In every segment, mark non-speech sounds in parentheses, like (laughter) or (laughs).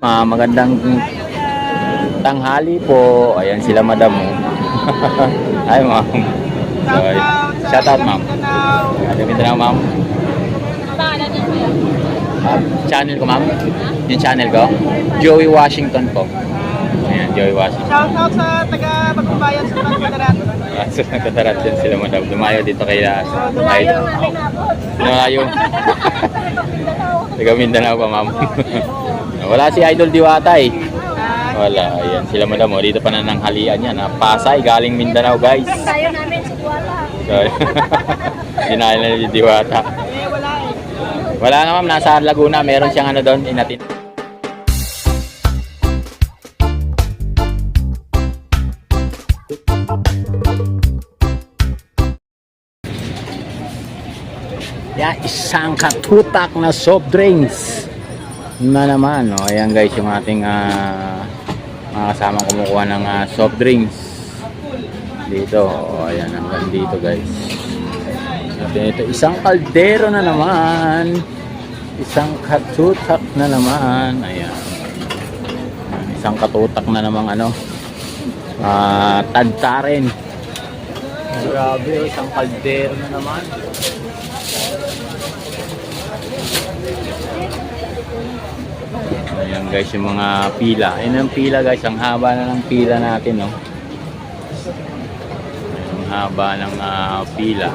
Ah, magandang tanghali po. Ayan sila madam. (laughs) Hi ma'am. So, shout out ma'am. Ano Mindanao ma'am? Ah, channel ko ma'am? Yung channel ko? Joey Washington po. Ayan, Joey Washington. Shout out sa taga Bagumbayan sa Pagkadarat. Ah, so nagkatarat din sila madam. Dumayo dito kay uh, Dumayo. Dumayo. Taga Mindanao pa ma'am. Wala si Idol Diwata eh. Wala, ayan sila madam. Oh. Dito pa na ng halian yan. ah. Pasay, galing Mindanao guys. Tayo namin si. So, Dinahin na ni Diwata. Eh, wala eh. Wala na ma'am, nasa Laguna. Meron siyang ano doon, inatin. Isang katutak na soft drinks na naman. Oh. Ayan guys, yung ating ah, mga kasamang kumukuha ng ah, soft drinks. Dito, oh, ayan, hanggang dito guys. At ito, isang kaldero na naman. Isang katutak na naman. Ayan. Isang katutak na namang ano. Ah, tadtarin. Grabe, oh, isang kaldero na naman. Ayan guys, yung mga pila. Ayan ang pila guys, ang haba na ng pila natin, no. Ang haba ng ah, pila.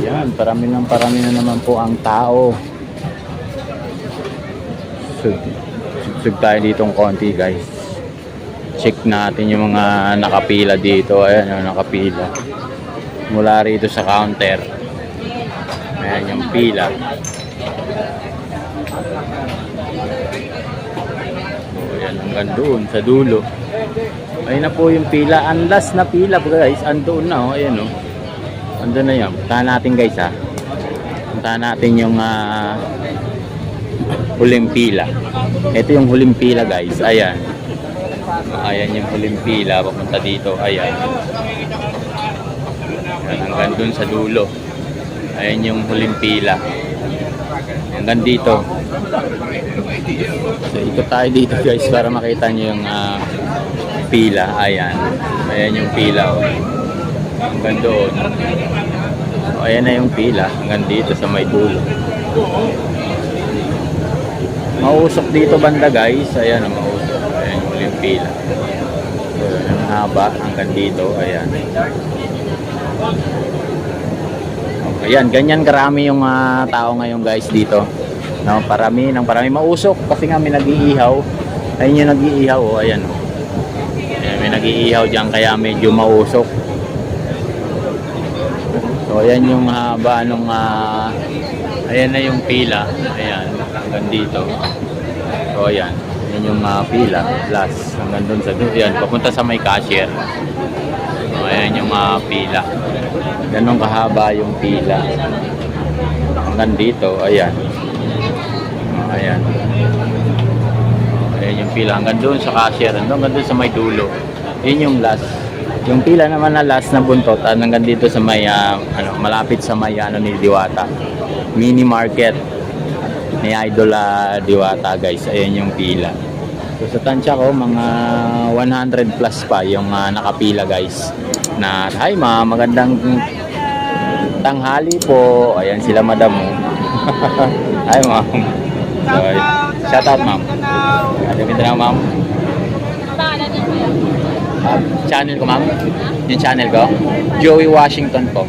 Ayan, parami ng parami na naman po ang tao. Sug, sug tayo ditong konti guys. Check natin yung mga nakapila dito. Ayan, yung nakapila. Mula rito sa counter. Ayan yung pila. So, ayan, hanggang doon, sa dulo. Ayun na po yung pila. Ang last na pila guys. Andoon na, oh. Ayan, oh. Andun na yan. Puntahan natin guys ha. Puntahan natin yung ah, huling pila. Ito yung huling pila guys. Ayan. Ayan yung huling pila. Papunta dito. Ayan. Ayan hanggang dun sa dulo. Ayan yung huling pila. Hanggang dito. So, ikot tayo dito guys para makita nyo yung ah, pila. Ayan. Ayan yung pila. Oh. Hanggang doon. So, ayan na yung pila. Hanggang dito sa may dulo. Mausok dito banda guys. Ayan ang mausok. Ayan yung huling pila. So, yung haba hanggang dito. Ayan. Ayan, ganyan karami yung ah, tao ngayon guys dito. No, parami ng parami mausok kasi nga may nag-iihaw. Ayun yung nag-iihaw, oh, ayan. Ayan, may nag-iihaw diyan kaya medyo mausok. So ayan yung haba nung ah, ayan na yung pila. Ayan, hanggang dito. So ayan, yan yung ah, pila. Last, hanggang dun sa dulo. Ayan, papunta sa may cashier. So ayan yung ah, pila. Ganun kahaba yung pila. Hanggang dito, ayan. Ayan. Ayan yung pila. Hanggang doon sa cashier. Hanggang doon sa may dulo. Yun yung last. Yung pila naman na last na buntot. ah, Hanggang dito sa may, ah, ano, malapit sa may ano ni Diwata. Mini market ni Idol ah, Diwata guys. Ayan yung pila. So sa tansya ko, mga 100 plus pa yung ah, nakapila guys. Na, hi ma, magandang tanghali po. Ayan sila madam mo. (laughs) hi ma'am. So, Shout out ma'am. Ano Mindanao ma'am? Ah, channel ko ma'am? Yung channel ko? Joey Washington po.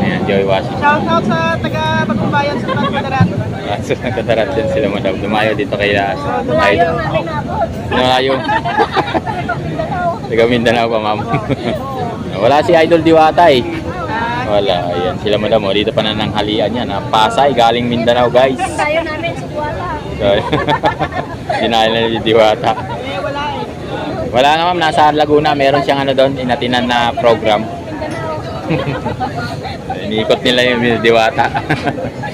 Ayan, Joey Washington. Shout out sa taga Bagumbayan sa Pagkadarat. Ah, so nagkatarat din sila madam. Dumayo dito kay namin abot. Dumayo. Taga Mindanao pa ma'am. Wala si Idol Diwata eh. Wala, ayan sila madam. Oh. Dito pa na ng halian yan. ah. Pasay, galing Mindanao guys. Tayo namin si Kuala. So, dinahin na ni Diwata. Eh, wala eh. Wala na ma'am, nasa Laguna. Meron siyang ano doon, inatinan na program. Iniikot (laughs) nila yung Diwata. (laughs)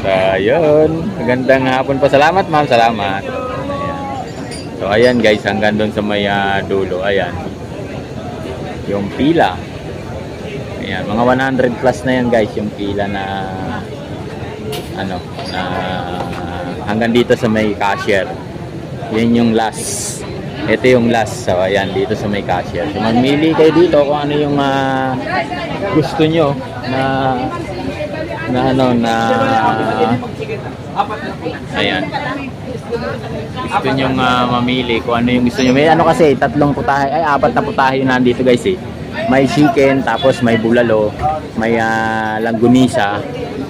so, yun. Magandang hapon po. Salamat ma'am, salamat. Ayan. So, ayan guys, hanggang doon sa may ah, dulo. Ayan. Yung pila. Ayan, mga 100 plus na yan guys, yung pila na ano, na hanggang dito sa may cashier. Yan yung last. Ito yung last. So, ayan, dito sa may cashier. So, mamili kayo dito kung ano yung ah, gusto nyo na na ano na ayan. Gusto nyo mamili kung ano yung gusto nyo. May ano kasi tatlong putahe ay apat na putahe yung nandito guys eh. May chicken tapos may bulalo may ah, langgunisa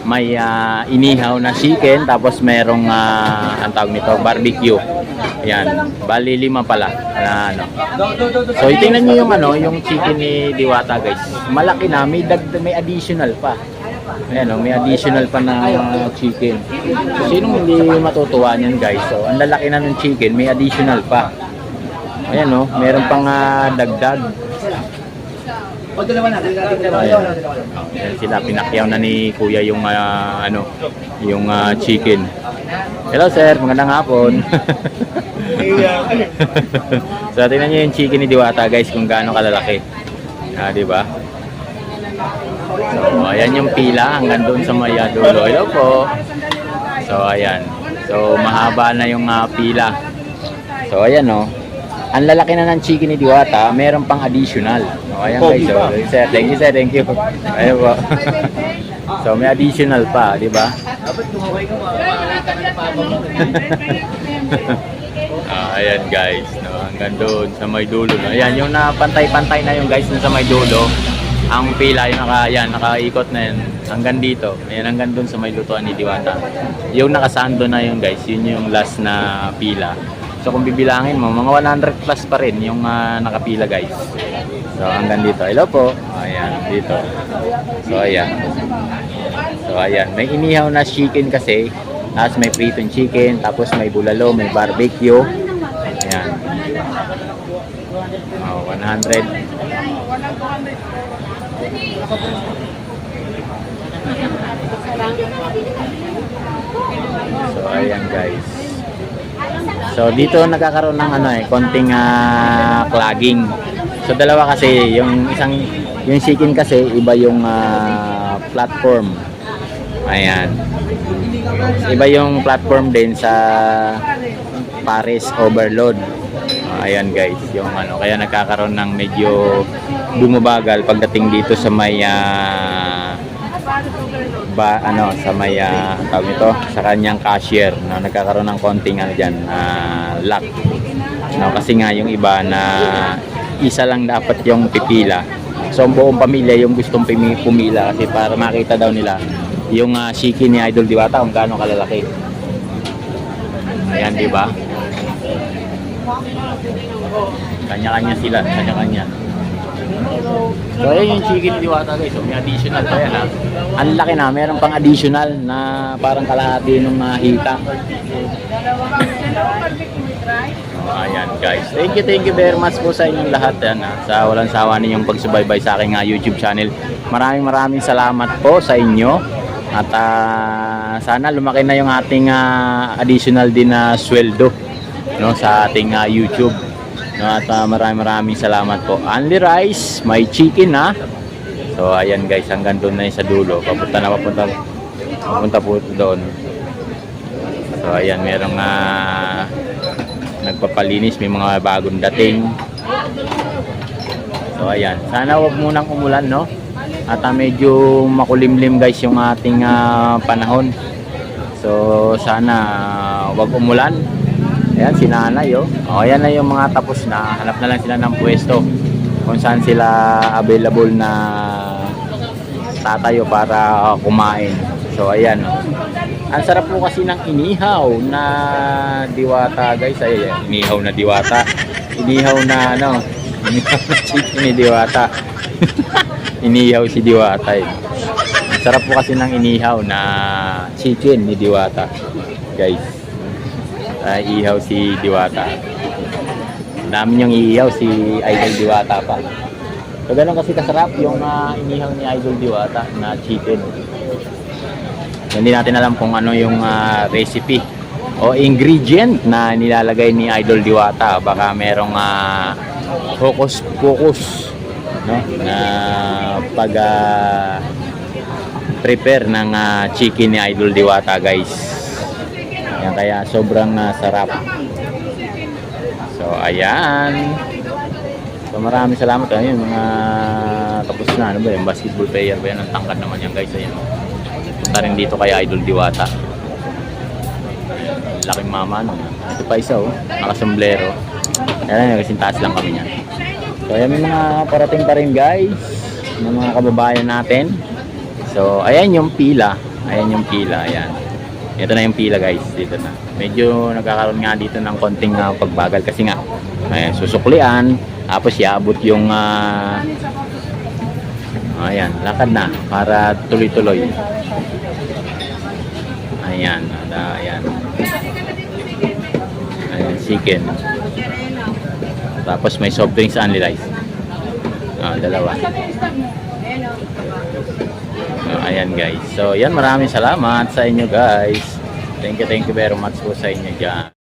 may ah, inihaw na chicken tapos merong uh, ang tawag nito barbecue. Yan bali lima pala na ano. So itingnan nyo yung ano yung chicken ni Diwata guys. Malaki na may may additional pa Ayan o, may additional pa na uh, chicken. So, sinong hindi matutuwa niyan guys? So, ang lalaki na ng chicken, may additional pa. Ayan o, meron pang ah, dagdag. Ayan. Ayan sila, pinakyaw na ni kuya yung ah, ano, yung ah, chicken. Hello sir, magandang hapon. (laughs) so, tingnan niyo yung chicken ni Diwata guys kung gaano kalalaki. Ah, di ba? So, ayan yung pila hanggang doon sa may ah, dulo. Hello po. So, ayan. So, mahaba na yung ah, pila. So, ayan oh. Ang lalaki na ng chicken ni Diwata, meron pang additional. So, ayan guys. So, sir, thank you sir, thank you. Ayan po. (laughs) so, may additional pa, di ba? (laughs) Ah, ayan guys, no, hanggang doon sa may dulo. No. Ayan, yung napantay-pantay na yung guys sa may dulo. Ang pila yung naka, yan, nakaikot na yan hanggang dito. Ayan, hanggang doon sa may lutuan ni Diwata. Yung nakasando na yung guys, yun yung last na pila. So kung bibilangin mo, mga 100 plus pa rin yung ah, nakapila guys. So hanggang dito. Hello po. Ayan, dito. So ayan. So ayan, may inihaw na chicken kasi. Tapos may pritong chicken, tapos may bulalo, may barbecue. Ayan. Oh, 100. So ayan guys. So dito nagkakaroon ng ano eh, konting ah, clogging. So dalawa kasi, yung isang yung chicken kasi iba yung ah, platform. Ayan. Iba yung platform din sa Paris Overload. Ah, ayan guys, yung ano, kaya nagkakaroon ng medyo bumabagal pagdating dito sa may ah, ba ano sa may ah, ang tawag nito? Sa kanyang cashier no? Nagkakaroon ng konting ano diyan lock no? Kasi nga yung iba na isa lang dapat yung pipila. So ang buong pamilya yung gustong pumila kasi para makita daw nila yung uh, chicken ni Idol Diwata kung gaano kalalaki. Ayan di ba kanya-kanya sila kanya-kanya So, ayan yung chicken Diwata guys. So, may additional pa yan ha. Ang laki na. Meron pang additional na parang kalahati nung nakita. Oh, ayan guys. Thank you, thank you very much po sa inyong lahat yan ha. Sa walang sawa ninyong pagsubaybay sa aking ah, YouTube channel. Maraming maraming salamat po sa inyo. At ah, sana lumaki na yung ating ah, additional din na sweldo no, sa ating ah, YouTube. No, at ah, maraming maraming salamat po. Only rice, may chicken ha. So ayan guys, hanggang doon na yun sa dulo. Papunta na papunta. Papunta po doon. So ayan, merong ah, nagpapalinis, may mga bagong dating. So ayan, sana wag munang umulan no. At ah, medyo makulimlim guys yung ating ah, panahon. So sana ah, wag umulan. Ayan, si nanay, oh. O, ayan na yung mga tapos na. Hanap na lang sila ng pwesto kung saan sila available na tatayo para kumain. So, ayan. oh. Ang sarap po kasi ng inihaw na diwata, guys. Ay, inihaw na diwata. Inihaw na, ano, (laughs) inihaw na chicken ni diwata. (laughs) inihaw si diwata, eh. Ang sarap po kasi ng inihaw na chicken ni diwata, guys uh, ihaw si Diwata. Dami niyang iihaw si Idol Diwata pa. So ganun kasi kasarap yung uh, inihaw ni Idol Diwata na chicken. Hindi natin alam kung ano yung uh, recipe o ingredient na nilalagay ni Idol Diwata. Baka merong uh, focus focus no na pag uh, prepare ng uh, chicken ni Idol Diwata guys. Ayan, kaya sobrang ah, sarap. So, ayan. So, maraming salamat. Ayun, mga tapos na. Ano ba yung basketball player ba yan? Ang tangkad naman yan, guys. Ayun. Punta rin dito kay Idol Diwata. Laking mama, no? Ito pa isa, oh. Nakasomblero. Ayan, kasing taas lang kami niyan. So, ayan, may mga parating pa rin, guys. Ng mga kababayan natin. So, ayan yung pila. Ayan yung pila, ayan. Ito na yung pila guys, dito na. Medyo nagkakaroon nga dito ng konting ah, pagbagal kasi nga ayan, susuklian, tapos iabot yung ah, ayan, lakad na para tuloy-tuloy. Ayan, ada, ayan. Ayan, chicken. Tapos may soft drinks only guys. Ah, dalawa. So, ayan guys. So, yan maraming salamat sa inyo guys. Thank you, thank you very much po sa inyo dyan.